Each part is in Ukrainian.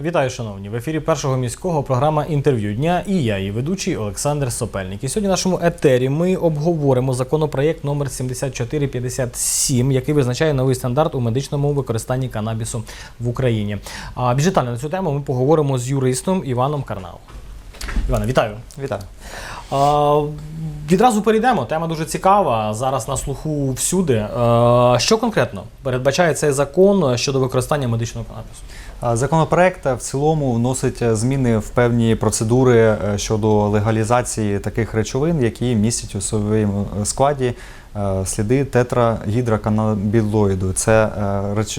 Вітаю, шановні! В ефірі першого міського програма інтерв'ю дня і я, її ведучий Олександр Сопельник. І сьогодні в нашому етері ми обговоримо законопроєкт номер 7457, який визначає новий стандарт у медичному використанні канабісу в Україні. А більш детально на цю тему ми поговоримо з юристом Іваном Карнау. Іване, вітаю! Вітаю. А, відразу перейдемо. Тема дуже цікава. Зараз на слуху всюди. А, що конкретно передбачає цей закон щодо використання медичного канабісу? Законопроект в цілому вносить зміни в певні процедури е, щодо легалізації таких речовин, які містять у своєму складі е, сліди тетрагідроканабілоїду. Це е,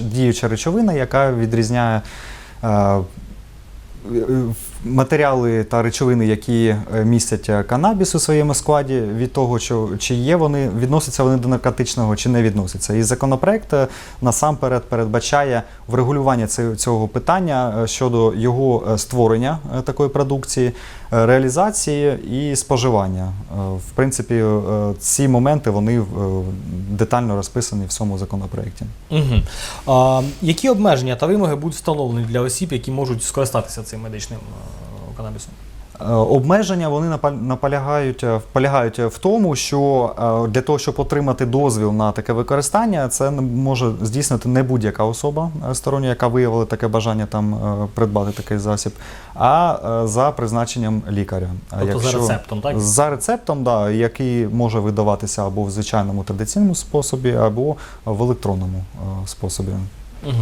діюча речовина, яка відрізняє е, матеріали та речовини, які е, містять е, канабіс у своєму складі, від того, що чи є вони, відносяться вони до наркотичного чи не відносяться. І законопроект е, насамперед передбачає врегулювання цього питання щодо його створення такої продукції, реалізації і споживання. В принципі, ці моменти вони детально розписані в цьому законопроекті. Угу. А, які обмеження та вимоги будуть встановлені для осіб, які можуть скористатися цим медичним е, канабісом? Е, Обмеження вони наполягають, е, полягають в тому, що для того, щоб отримати дозвіл на таке використання, це може здійснити не будь-яка особа стороння, яка виявила таке бажання там придбати такий засіб, а за призначенням лікаря. Тобто за рецептом, так? За рецептом, да, який може видаватися або в звичайному традиційному способі, або в електронному способі.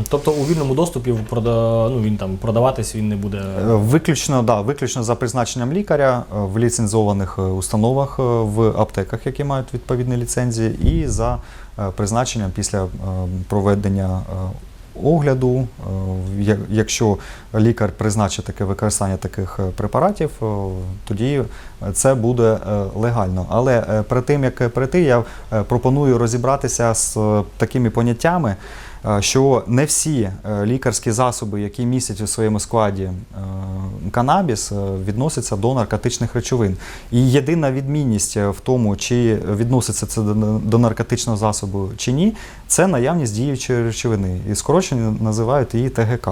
Тобто у вільному доступі прода... ну, він там продаватись він не буде. Е, Виключно, да, виключно за призначенням лікаря е, в ліцензованих е, установах в аптеках, які мають відповідні ліцензії, і за призначенням після проведення огляду, якщо лікар призначить таке використання таких препаратів, тоді це буде легально. Але перед тим як перейти, я пропоную розібратися з такими поняттями. Е, Що не всі е, лікарські засоби, які містять у своєму складі е, канабіс, відносяться до наркотичних речовин. І єдина відмінність в тому, чи відноситься це до, наркотичного засобу чи ні, це наявність діючої речовини. І скорочено називають її ТГК.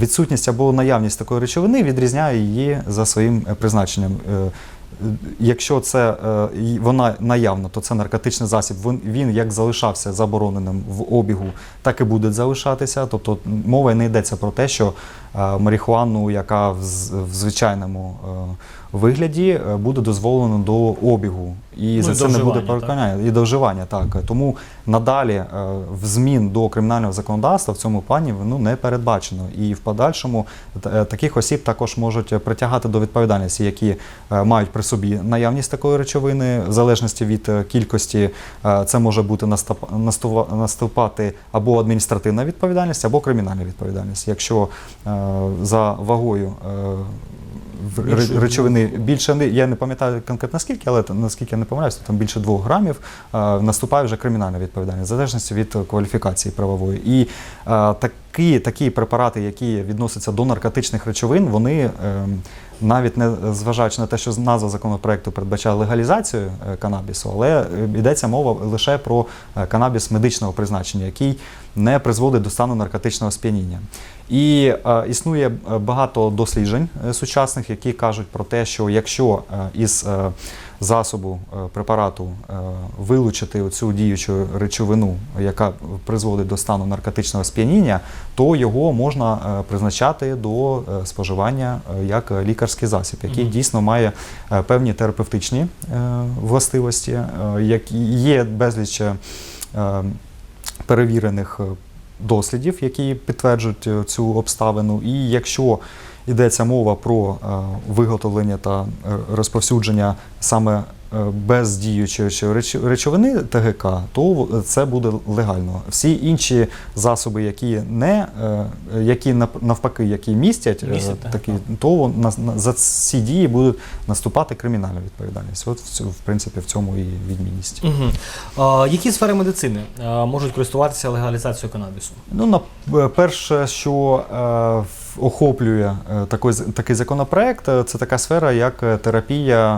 Відсутність або наявність такої речовини відрізняє її за своїм призначенням. Якщо це е, вона наявна, то це наркотичний засіб. Він, як залишався забороненим в обігу, так і буде залишатися. Тобто мова не йдеться про те, що марихуану, яка в, звичайному е, вигляді, е, буде дозволено до обігу. І Ну, за і це не буде переконання. І до вживання, так. Тому надалі е, в змін до кримінального законодавства в цьому плані ну, не передбачено. І в подальшому е, таких осіб також можуть е, притягати до відповідальності, які е, мають при собі наявність такої речовини, в залежності від е, кількості, е, це може бути наступ- наступати або адміністративна відповідальність, або кримінальна відповідальність. Якщо е, за вагою е, речовини більше не- я не пам'ятаю конкретно скільки, але наскільки я не помиляюся, там більше двох грамів е, наступає вже кримінальна відповідальність, в залежності від кваліфікації правової. І е, такі, такі препарати, які відносяться до наркотичних речовин, вони е, навіть не зважаючи на те, що назва законопроекту передбачає легалізацію е, канабісу, але е, йдеться мова лише про е, канабіс медичного призначення, який не призводить до стану наркотичного сп'яніння. І е, існує багато досліджень сучасних, які кажуть про те, що якщо із засобу е, препарату е, вилучити цю діючу речовину, яка призводить до стану наркотичного сп'яніння, то його можна е, призначати до споживання як лікарський засіб, який Мгм. дійсно має певні терапевтичні властивості, які є безліч перевірених дослідів, які підтверджують цю обставину. І якщо йдеться мова про е, виготовлення та е, розповсюдження саме без діючої речовини ТГК, то це буде легально. Всі інші засоби, які не е, які навпаки, які містять, е, Містять ТГК. такі, то на, на- за ці дії буде наступати кримінальна відповідальність. От в принципі в цьому і відмінність. Угу. А, які сфери медицини можуть користуватися легалізацією канабісу? Ну, на е, перше, що е, охоплює е, такий, такий законопроект, е, це така сфера, як е, терапія,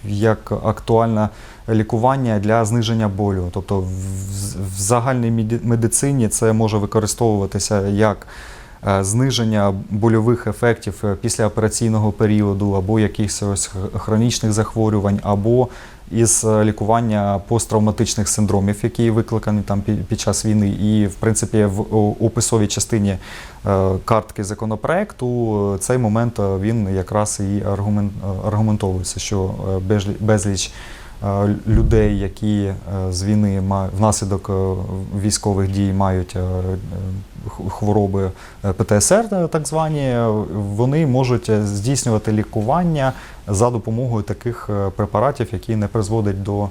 е, як актуальне лікування для зниження болю. Тобто в, загальній медицині це може використовуватися як зниження больових ефектів е, післяопераційного періоду, або якихось хронічних захворювань, або із е, лікування посттравматичних синдромів, які викликані там пі- під час війни. І, в принципі, в описовій частині е, картки законопроекту е, цей момент е, він якраз і аргумен- е, аргументовується, що е, безліч е, людей, які е, з війни внаслідок е, військових дій мають е, е, хвороби е, ПТСР, е, так звані, е, вони можуть е, здійснювати лікування за допомогою таких е, препаратів, які не призводять до е,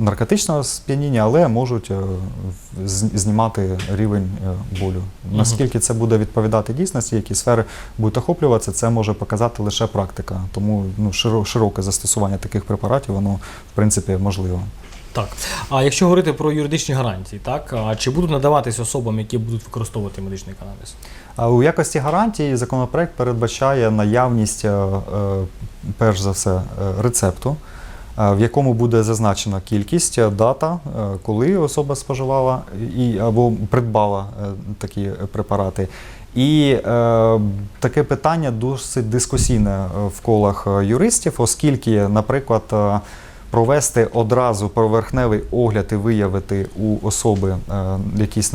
наркотичного сп'яніння, але можуть е, знімати рівень болю. Наскільки це буде відповідати дійсності, які сфери будуть охоплюватися, це може показати лише практика. Тому ну, широ- широке застосування таких препаратів, воно в принципі можливо. Так. А якщо говорити про юридичні гарантії, так чи будуть надаватись особам, які будуть використовувати медичний канабіс? У якості гарантії законопроект передбачає наявність, е, е, перш за все, е, рецепту, в якому буде зазначена кількість, дата, коли особа споживала і, або придбала такі препарати. І е, таке питання досить дискусійне в колах юристів, оскільки, наприклад, провести одразу поверхневий огляд і виявити у особи е, якісь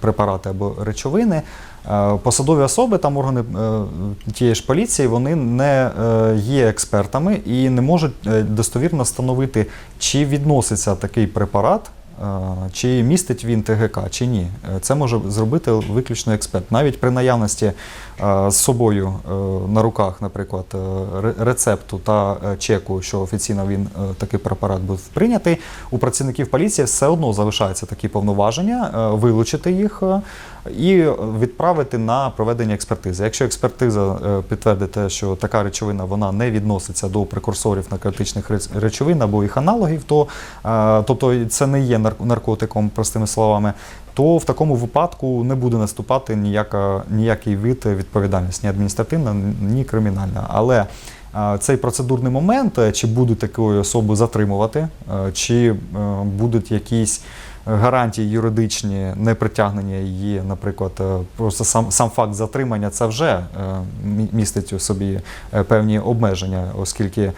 препарати або речовини. Е, Посадові особи, там органи е, тієї ж поліції, вони не є експертами і не можуть достовірно встановити, чи відноситься такий препарат, чи містить він ТГК, чи ні. Е, Це може зробити виключно експерт. Навіть при наявності е, з собою е, на руках, наприклад, рецепту та чеку, що офіційно він такий препарат був прийнятий, у працівників поліції все одно залишаються такі повноваження вилучити їх і відправити на проведення експертизи. Якщо експертиза е, підтвердить те, що така речовина вона не відноситься до прекурсорів наркотичних речовин або їх аналогів, то е, тобто це не є наркотиком, простими словами. То в такому випадку не буде наступати ніяка, ніякий вид відповідальності, ні адміністративна, ні кримінальна. Але е, цей процедурний момент, чи будуть такої особи затримувати, чи будуть якісь гарантії юридичні не притягнення її, наприклад, е, просто сам, сам факт затримання, це вже е, містить у собі е, певні обмеження, оскільки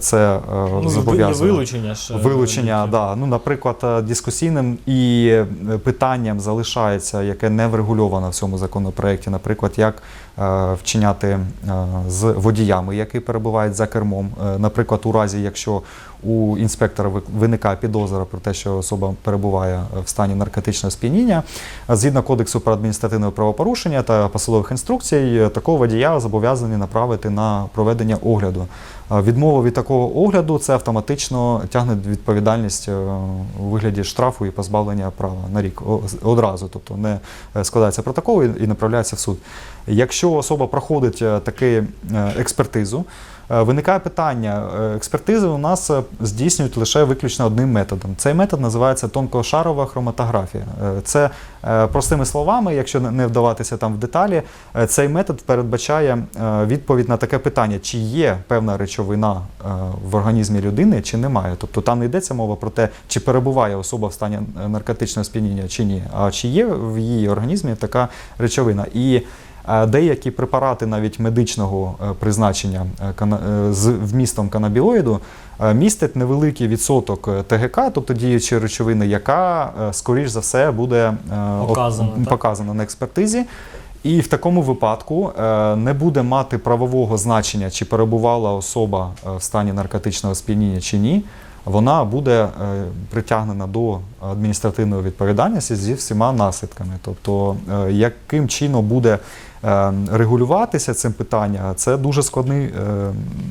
це Ну, зобов'язано. вилучення ж. Вилучення, да. ну, наприклад, дискусійним і питанням залишається, яке не врегульовано в цьому законопроекті, наприклад, як вчиняти з водіями, які перебувають за кермом. Наприклад, у разі, якщо у інспектора виникає підозра про те, що особа перебуває в стані наркотичного сп'яніння, згідно кодексу про адміністративне правопорушення та посадових інструкцій, такого водія зобов'язані направити на проведення огляду. Відмова від такого огляду це автоматично тягне відповідальність е, у вигляді штрафу і позбавлення права на рік одразу, тобто не е, складається протокол і направляється в суд. Якщо особа проходить е, таку експертизу, виникає питання. Експертизи у нас здійснюють лише виключно одним методом. Цей метод називається тонкошарова хроматографія. Це простими словами, якщо не- вдаватися там в деталі, цей метод передбачає відповідь на таке питання, чи є певна речовина е, в організмі людини, чи немає. Тобто там не йдеться мова про те, чи перебуває особа в стані е, наркотичного сп'яніння, чи ні, а чи є в її організмі така речовина. І е, Деякі препарати навіть медичного призначення з вмістом канабіоїду е, містять невеликий відсоток ТГК, тобто діючої речовини, яка, скоріш за все, буде Показана, показана на експертизі. І в такому випадку е, не буде мати правового значення, чи перебувала особа е, в стані наркотичного сп'яніння чи ні. Вона буде е, притягнена до адміністративної відповідальності зі всіма наслідками. Тобто, яким чином буде регулюватися цим питання, це дуже складний, е,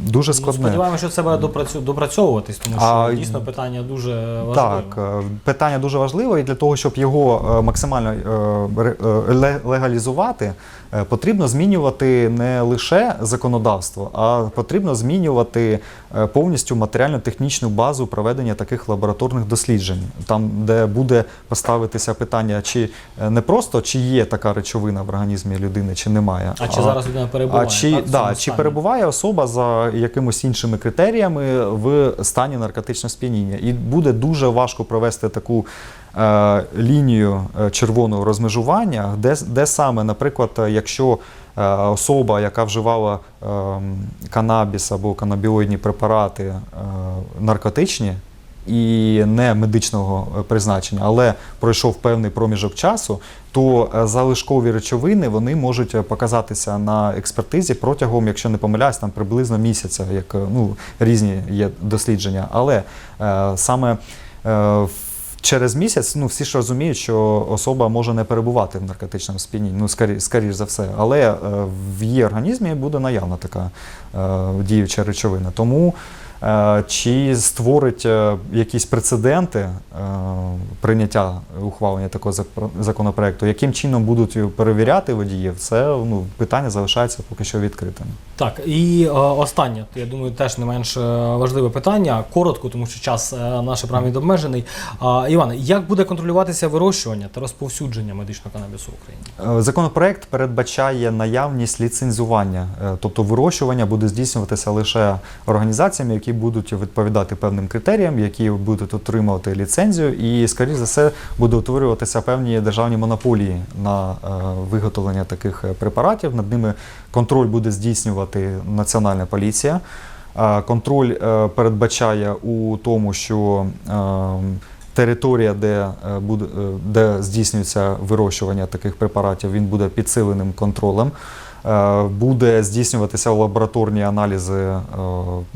дуже Ну, складне. Сподіваємося, що це буде допрацю- допрацьовуватись, тому що А, дійсно питання дуже важливе. Так, е, питання дуже важливе, і для того, щоб його е, максимально е, е, легалізувати, е, потрібно змінювати не лише законодавство, а потрібно змінювати е, повністю матеріально-технічну базу проведення таких лабораторних досліджень, там, де буде поставитися питання, чи е, не просто чи є така речовина в організмі людини, чи немає. А чи зараз людина перебуває? А чи, так, да, чи перебуває особа за якимось іншими критеріями в стані наркотичного сп'яніння? І буде дуже важко провести таку е, лінію е, червоного розмежування, де, де саме, наприклад, якщо е, особа, яка вживала е, канабіс або канабіоїдні препарати е, наркотичні і не медичного е, призначення, але пройшов певний проміжок часу, то е, залишкові речовини вони можуть е, показатися на експертизі протягом, якщо не помиляюсь, там приблизно місяця, як ну, різні є дослідження. Але е, саме е, через місяць ну, всі ж розуміють, що особа може не перебувати в наркотичному сп'янінні, ну, скорі, скоріш за все. Але е, в її організмі буде наявна така е, діюча речовина. Тому чи створить е, якісь прецеденти е, прийняття ухвалення такого зак- законопроекту, яким чином будуть перевіряти водіїв, це ну, питання залишається поки що відкритим. Так, і е, останнє, я думаю, теж не менш е, важливе питання. Коротко, тому що час е, наш програмі обмежений. А, Іване, як буде контролюватися вирощування та розповсюдження медичного канабісу в Україні? Е, Законопроект передбачає наявність ліцензування, е, тобто вирощування буде здійснюватися лише організаціями, які будуть відповідати певним критеріям, які будуть отримувати ліцензію, і, скоріш за все, буде утворюватися певні державні монополії на е, виготовлення таких е, препаратів. Над ними контроль буде здійснювати Національна поліція. Е, Контроль передбачає у тому, що територія, де, буде, де здійснюється вирощування таких препаратів, він буде підсиленим контролем. Е, Буде здійснюватися лабораторні аналізи е,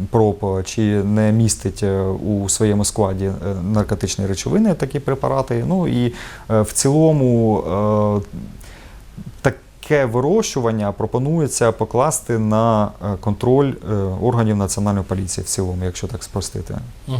проб, чи не містить е, у своєму складі наркотичні речовини такі препарати. Ну і в цілому е, таке вирощування пропонується покласти на е, контроль е, органів національної поліції в цілому, якщо так спростити. Угу.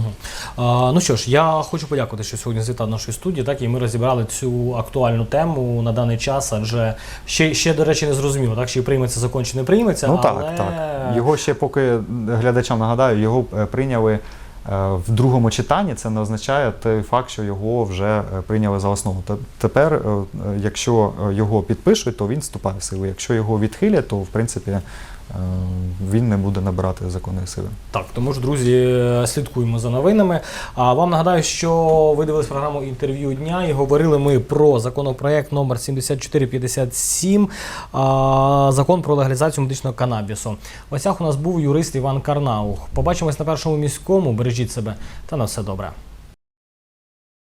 А, ну що ж, я хочу подякувати, що сьогодні завітав до нашої студії. Так і ми розібрали цю актуальну тему на даний час, адже ще, ще до речі, не зрозуміло, так чи прийметься закон, чи не прийметься. Ну але... так, так. Його ще поки глядачам нагадаю, його е, прийняли в другому читанні. Це не означає той факт, що його вже е, прийняли за основу. Те- Тепер, е, е, якщо е, його підпишуть, то він вступає в силу. Якщо його відхилять, то в принципі е, він не буде набирати законної сили. Так, тому ж, друзі, слідкуємо за новинами. А вам нагадаю, що ви дивились програму інтерв'ю дня і говорили ми про законопроект номер 7457, а, закон про легалізацію медичного канабісу. В гостях у нас був юрист Іван Карнаух. Побачимось на першому міському. Бережіть себе та на все добре.